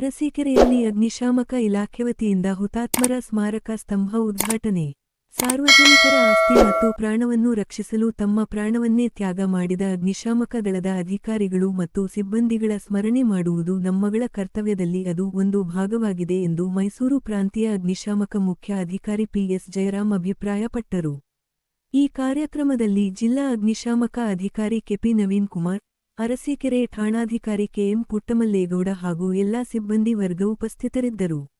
ಅರಸೀಕೆರೆಯಲ್ಲಿ ಅಗ್ನಿಶಾಮಕ ಇಲಾಖೆ ವತಿಯಿಂದ ಹುತಾತ್ಮರ ಸ್ಮಾರಕ ಸ್ತಂಭ ಉದ್ಘಾಟನೆ. ಸಾರ್ವಜನಿಕರ ಆಸ್ತಿ ಮತ್ತು ಪ್ರಾಣವನ್ನು ರಕ್ಷಿಸಲು ತಮ್ಮ ಪ್ರಾಣವನ್ನೇ ತ್ಯಾಗ ಮಾಡಿದ ಅಗ್ನಿಶಾಮಕ ದಳದ ಅಧಿಕಾರಿಗಳು ಮತ್ತು ಸಿಬ್ಬಂದಿಗಳ ಸ್ಮರಣೆ ಮಾಡುವುದು ನಮ್ಮಗಳ ಕರ್ತವ್ಯದಲ್ಲಿ ಅದು ಒಂದು ಭಾಗವಾಗಿದೆ ಎಂದು ಮೈಸೂರು ಪ್ರಾಂತೀಯ ಅಗ್ನಿಶಾಮಕ ಮುಖ್ಯ ಅಧಿಕಾರಿ ಪಿಎಸ್ ಜಯರಾಮ್ ಅಭಿಪ್ರಾಯಪಟ್ಟರು. ಈ ಕಾರ್ಯಕ್ರಮದಲ್ಲಿ ಜಿಲ್ಲಾ ಅಗ್ನಿಶಾಮಕ ಅಧಿಕಾರಿ ಕೆಪಿ ನವೀನ್ ಕುಮಾರ್ ಅರಸೀಕೆರೆ ಠಾಣಾಧಿಕಾರಿ ಕೆಎಂ ಪುಟ್ಟಮಲ್ಲೇಗೌಡ ಹಾಗೂ ಎಲ್ಲಾ ಸಿಬ್ಬಂದಿ ವರ್ಗ ಉಪಸ್ಥಿತರಿದ್ದರು.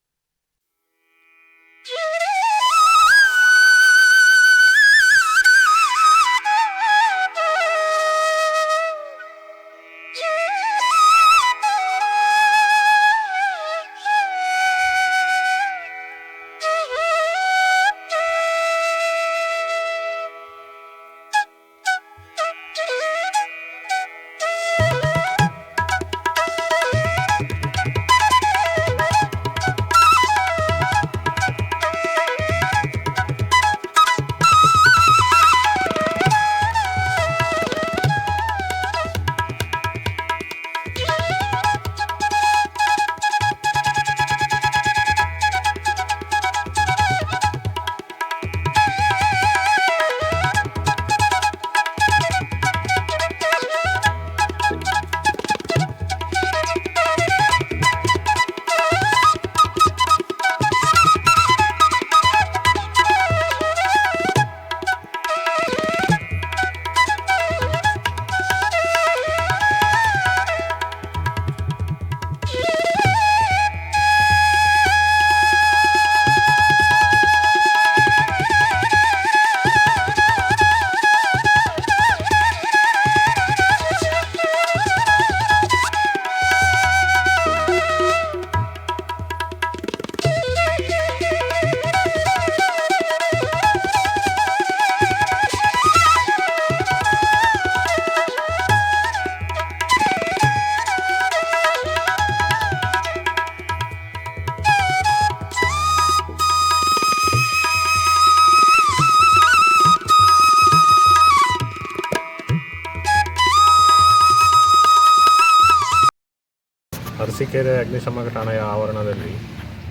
ಅರಸೀಕೆರೆ ಅಗ್ನಿಶಾಮಕ ಠಾಣೆಯ ಆವರಣದಲ್ಲಿ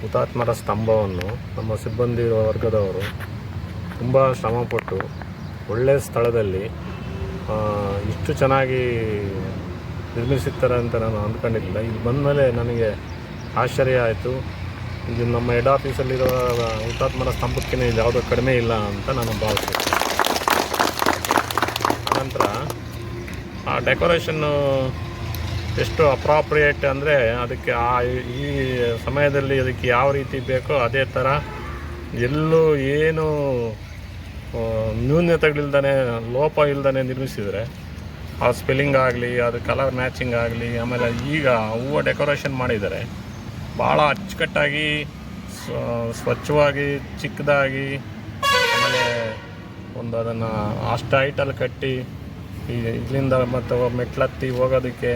ಹುತಾತ್ಮರ ಸ್ತಂಭವನ್ನು ನಮ್ಮ ಸಿಬ್ಬಂದಿ ವರ್ಗದವರು ತುಂಬ ಶ್ರಮಪಟ್ಟು ಒಳ್ಳೆಯ ಸ್ಥಳದಲ್ಲಿ ಇಷ್ಟು ಚೆನ್ನಾಗಿ ನಿರ್ಮಿಸುತ್ತಾರೆ ಅಂತ ನಾನು ಅಂದ್ಕೊಂಡಿರಲಿಲ್ಲ. ಇಲ್ಲಿ ಬಂದಮೇಲೆ ನನಗೆ ಆಶ್ಚರ್ಯ ಆಯಿತು. ಇದು ನಮ್ಮ ಹೆಡ್ ಆಫೀಸಲ್ಲಿರೋ ಹುತಾತ್ಮರ ಸ್ತಂಭಕ್ಕೇ ಇದು ಯಾವುದೋ ಕಡಿಮೆ ಇಲ್ಲ ಅಂತ ನಾನು ಭಾವಿಸ್ತೇನೆ. ಆನಂತರ ಆ ಡೆಕೋರೇಷನ್ನು ಎಷ್ಟು ಅಪ್ರಾಪ್ರಿಯೇಟ್ ಅಂದರೆ ಅದಕ್ಕೆ ಆ ಈ ಸಮಯದಲ್ಲಿ ಅದಕ್ಕೆ ಯಾವ ರೀತಿ ಬೇಕೋ ಅದೇ ಥರ ಎಲ್ಲೂ ಏನು ನ್ಯೂನ್ಯತೆಗಳಿಲ್ದೇ ಲೋಪ ಇಲ್ದೇ ನಿರ್ಮಿಸಿದರೆ, ಆ ಸ್ಪೆಲ್ಲಿಂಗ್ ಆಗಲಿ, ಅದು ಕಲರ್ ಮ್ಯಾಚಿಂಗ್ ಆಗಲಿ, ಆಮೇಲೆ ಈಗ ಹೂವು ಡೆಕೋರೇಷನ್ ಮಾಡಿದ್ದಾರೆ ಭಾಳ ಅಚ್ಚುಕಟ್ಟಾಗಿ ಸ್ವಚ್ಛವಾಗಿ, ಚಿಕ್ಕದಾಗಿ, ಆಮೇಲೆ ಒಂದು ಅದನ್ನು ಅಷ್ಟು ಹೈಟಲ್ಲಿ ಕಟ್ಟಿ ಇಲ್ಲಿಂದ ಮತ್ತು ಮೆಟ್ಲತ್ತಿ ಹೋಗೋದಕ್ಕೆ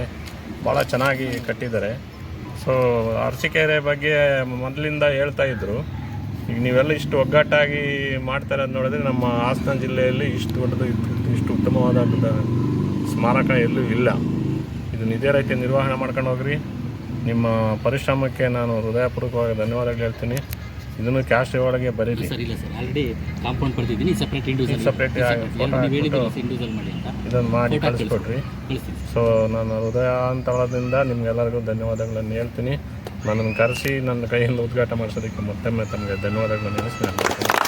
ಭಾಳ ಚೆನ್ನಾಗಿ ಕಟ್ಟಿದ್ದಾರೆ. ಸೊ ಅರಸಿಕೆರೆ ಬಗ್ಗೆ ಮೊದಲಿಂದ ಹೇಳ್ತಾ ಇದ್ದರು ಈಗ ನೀವೆಲ್ಲ ಇಷ್ಟು ಒಗ್ಗಟ್ಟಾಗಿ ಅಂತ ನೋಡಿದ್ರೆ ನಮ್ಮ ಹಾಸನ ಜಿಲ್ಲೆಯಲ್ಲಿ ಇಷ್ಟು ದೊಡ್ಡದು, ಇಷ್ಟು ಉತ್ತಮವಾದ ಸ್ಮಾರಕ ಎಲ್ಲೂ ಇಲ್ಲ. ಇದನ್ನು ಇದೇ ರೀತಿ ನಿರ್ವಹಣೆ ಮಾಡ್ಕೊಂಡು ಹೋಗ್ರಿ. ನಿಮ್ಮ ಪರಿಶ್ರಮಕ್ಕೆ ನಾನು ಹೃದಯಪೂರ್ವಕವಾಗಿ ಧನ್ಯವಾದಗಳು ಹೇಳ್ತೀನಿ. ಇದನ್ನು ಕ್ಯಾಶ್ ಒಳಗೆ ಬರೀರಿ. ಸರ್ ಇಲ್ಲ ಸರ್ ಆಲ್ರೆಡಿ ಕಾಂಪೌಂಡ್ ಬರ್ತಿದ್ದೀನಿ ಸಪ್ರೇಟ್ ಇಂಡಿವಿಜುವಲ್ ಸಪ್ರೇಟ್ ಇಂಡಿವಿಜುವಲ್ ಮಾಡಿ ಅಂತ. ಇದನ್ನು ಮಾಡಿ ಕಳಿಸ್ಕೊಡ್ರಿ. ಸೊ ನಾನು ಹೃದಯಾಂತರದಿಂದ ನಿಮ್ಗೆಲ್ಲರಿಗೂ ಧನ್ಯವಾದಗಳನ್ನು ಹೇಳ್ತೀನಿ. ನನ್ನನ್ನು ಕರೆಸಿ ನನ್ನ ಕೈಯಿಂದ ಉದ್ಘಾಟ ಮಾಡಿಸೋದಕ್ಕೆ ಮತ್ತೊಮ್ಮೆ ತಮಗೆ ಧನ್ಯವಾದಗಳನ್ನು ಹೇಳಿಸ್ತೀನಿ ನಾನು